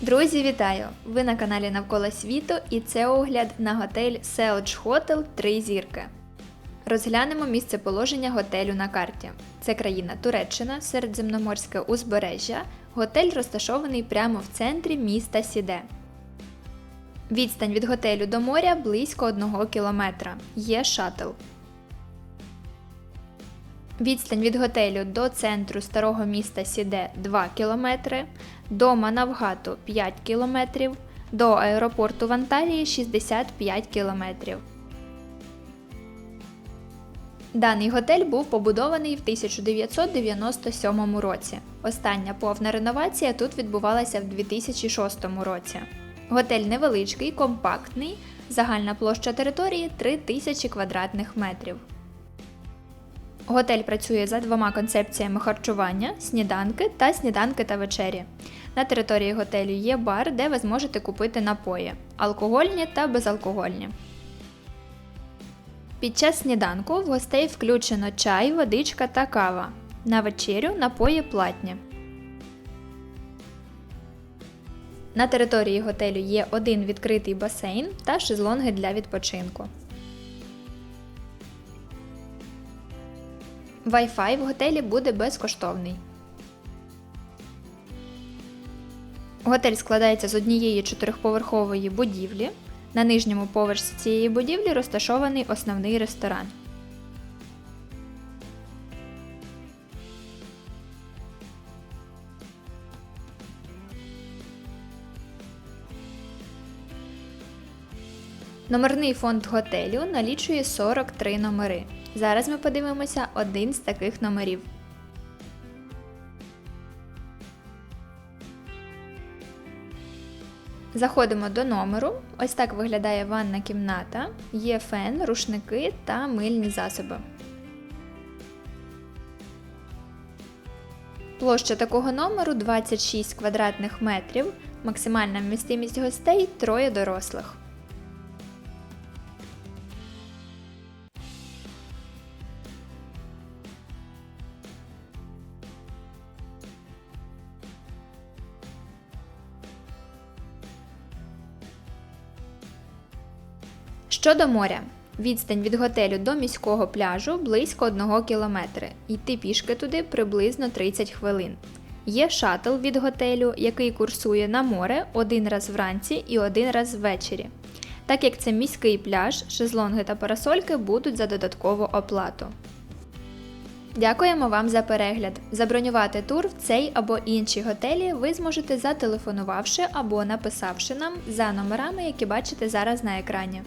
Друзі, вітаю! Ви на каналі Навколо світу і це огляд на готель Selch Hotel 3 зірки. Розглянемо місцеположення готелю на карті. Це країна Туреччина, Середземноморське узбережжя. Готель розташований прямо в центрі міста Сіде. Відстань від готелю до моря близько 1 кілометра. Є шатл. Відстань від готелю до центру старого міста Сіде 2 км, до Манавгату 5 км, до аеропорту в Анталії 65 км. Даний готель був побудований в 1997 році. Остання повна реновація тут відбувалася в 2006 році. Готель невеличкий, компактний, загальна площа території 3000 квадратних метрів. Готель працює за двома концепціями харчування: сніданки та сніданки та вечері. На території готелю є бар, де ви зможете купити напої алкогольні та безалкогольні. Під час сніданку в гостей включено чай, водичка та кава. На вечерю напої платні. На території готелю є один відкритий басейн та шезлонги для відпочинку. Wi-Fi в готелі буде безкоштовний. Готель складається з однієї чотирьохповерхової будівлі. На нижньому поверсі цієї будівлі розташований основний ресторан. Номерний фонд готелю налічує 43 номери. Зараз ми подивимося один з таких номерів. Заходимо до номеру. Ось так виглядає ванна кімната. Є фен, рушники та мильні засоби. Площа такого номеру 26 квадратних метрів. Максимальна вмістимість гостей троє дорослих. Щодо моря, відстань від готелю до міського пляжу близько 1 кілометри. Йти пішки туди приблизно 30 хвилин. Є шатл від готелю, який курсує на море один раз вранці і один раз ввечері. Так як це міський пляж, шезлонги та парасольки будуть за додаткову оплату. Дякуємо вам за перегляд. Забронювати тур в цей або інші готелі ви зможете зателефонувавши або написавши нам за номерами, які бачите зараз на екрані.